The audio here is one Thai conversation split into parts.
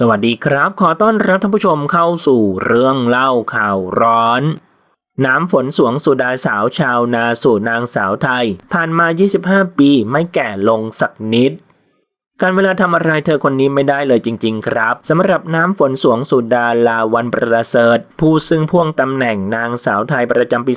สวัสดีครับ ขอต้อนรับท่านผู้ชมเข้าสู่เรื่องเล่าข่าวร้อน น้ำฝนสวงสุดาสาวชาวนาสู่นางสาวไทย ผ่านมา 25 ปีไม่แก่ลงสักนิด การเวลาทำอะไรเธอคนนี้ไม่ได้เลยจริง ๆ ครับสำหรับน้ำฝนสวงสุดาลาวันประเสริฐ ผู้ซึ่งพ่วงตำแหน่งนางสาวไทยประจำปี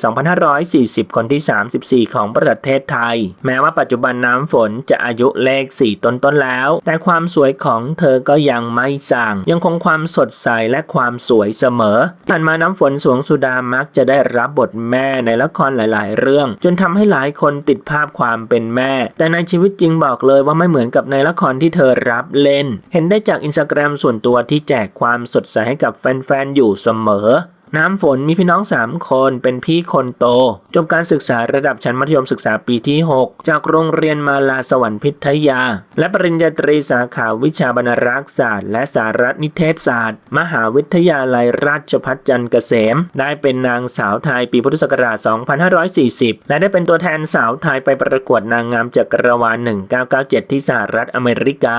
2540 คนที่ 34 ของประเทศไทย แม้ว่าปัจจุบันน้ำฝนจะอายุเลข 4 ต้นๆแล้ว แต่ความสวยของเธอก็ยังไม่สั่งยังคงความสดใสและความสวยเสมอผ่านมาน้ำฝนสวงสุดามักจะได้รับบทแม่ในละครหลาย ๆ เรื่อง จนทำให้หลายคนติดภาพความเป็นแม่ แต่ในชีวิตจริงบอกเลยว่าไม่เหมือนกับในละครที่เธอรับเล่น เห็นได้จากอินสตาแกรมส่วนตัวที่แจกความสดใสให้กับแฟนๆอยู่เสมอ น้ำฝนมีพี่น้อง 3 คนเป็นพี่คนโต จบการศึกษาระดับชั้นมัธยมศึกษาปีที่ 6 จากโรงเรียนมาลาสวรรค์พิทยา และปริญญาตรีสาขาวิชาบรรณรักษ์ศาสตร์ และสารนิเทศศาสตร์ มหาวิทยาลัยราชภัฏจันทร์เกษม ได้เป็นนางสาวไทยปีพุทธศักราช 2540 และได้เป็นตัวแทนสาวไทยไปประกวดนางงามจักรวาล 1997 ที่สหรัฐอเมริกา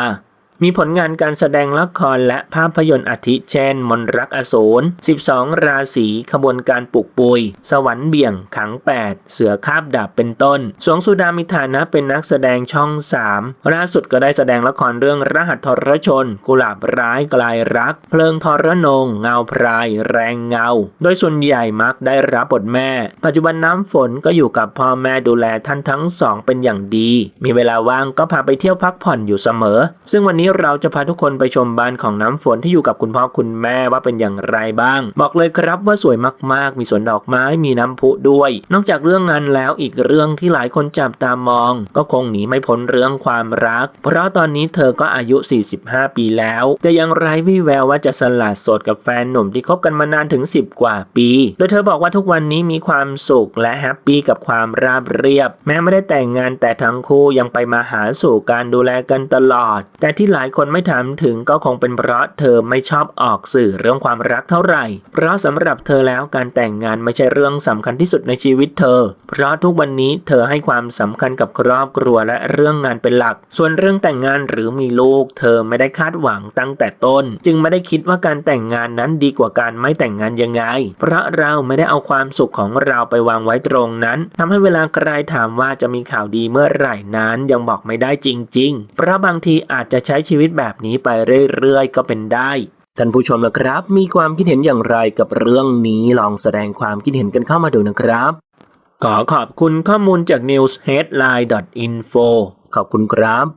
มีผลงานการแสดงละครและภาพยนตร์อาทิเช่น มนรักอสูร12 ราศีขบวนการปลุกปุย สวรรค์เบี่ยง ขัง 8 เสือคาบดาบเป็นต้น สวงสุดามีฐานะเป็นนักแสดงช่อง 3 ล่าสุดก็ได้แสดงละครเรื่องรหัสทรชน กุหลาบร้ายกลายรัก เพลิงทรนง เงาพราย แรงเงา โดยส่วนใหญ่มักได้รับบทแม่ ปัจจุบันน้ำฝนก็อยู่กับพ่อแม่ดูแลท่านทั้งสองเป็นอย่างดี มีเวลาว่างก็พาไปเที่ยวพักผ่อนอยู่เสมอ ซึ่งวันนี้เราจะพาทุกคนไปชมบ้านของน้ำฝนที่อยู่กับคุณพ่อคุณแม่ว่าเป็นอย่างไรบ้าง บอกเลยครับว่าสวยมากๆ มีสวนดอกไม้มีน้ำพุด้วย นอกจากเรื่องงานแล้วอีกเรื่องที่หลายคนจับตามอง ก็คงหนีไม่พ้นเรื่องความรัก เพราะตอนนี้เธอก็อายุ 45 ปีแล้ว จะยังไร้วี่แววว่าจะสละโสดกับแฟนหนุ่มที่คบกันมานานถึง 10 กว่าปี โดยเธอบอกว่าทุกวันนี้มีความสุขและแฮปปี้กับความราบเรียบ แม้ไม่ได้แต่งงานแต่ทั้งคู่ยังไปมาหาสู่การดูแลกันตลอด แต่ที่หลายคนไม่ถามถึงก็คงเป็นเพราะเธอไม่ชอบออกสื่อเรื่องความรักเท่าไหร่ เพราะสำหรับเธอแล้วการแต่งงานไม่ใช่เรื่องสำคัญที่สุดในชีวิตเธอ เพราะทุกวันนี้เธอให้ความสำคัญกับครอบครัวและเรื่องงานเป็นหลัก ส่วนเรื่องแต่งงานหรือมีลูก เธอไม่ได้คาดหวังตั้งแต่ต้น จึงไม่ได้คิดว่าการแต่งงานนั้นดีกว่าการไม่แต่งงานยังไง เพราะเราไม่ได้เอาความสุขของเราไปวางไว้ตรงนั้นทำให้เวลาใครถามว่าจะมีข่าวดีเมื่อไหร่นั้นยังบอกไม่ได้จริง ๆ เพราะบางทีอาจจะใช้ชีวิตแบบนี้ไปเรื่อยๆ ก็เป็นได้ท่านผู้ชมนะครับ มีความคิดเห็นอย่างไรกับเรื่องนี้ลองแสดงความคิดเห็นกันเข้ามาดูนะครับ ขอขอบคุณข้อมูลจาก newsheadline.info ขอบคุณครับ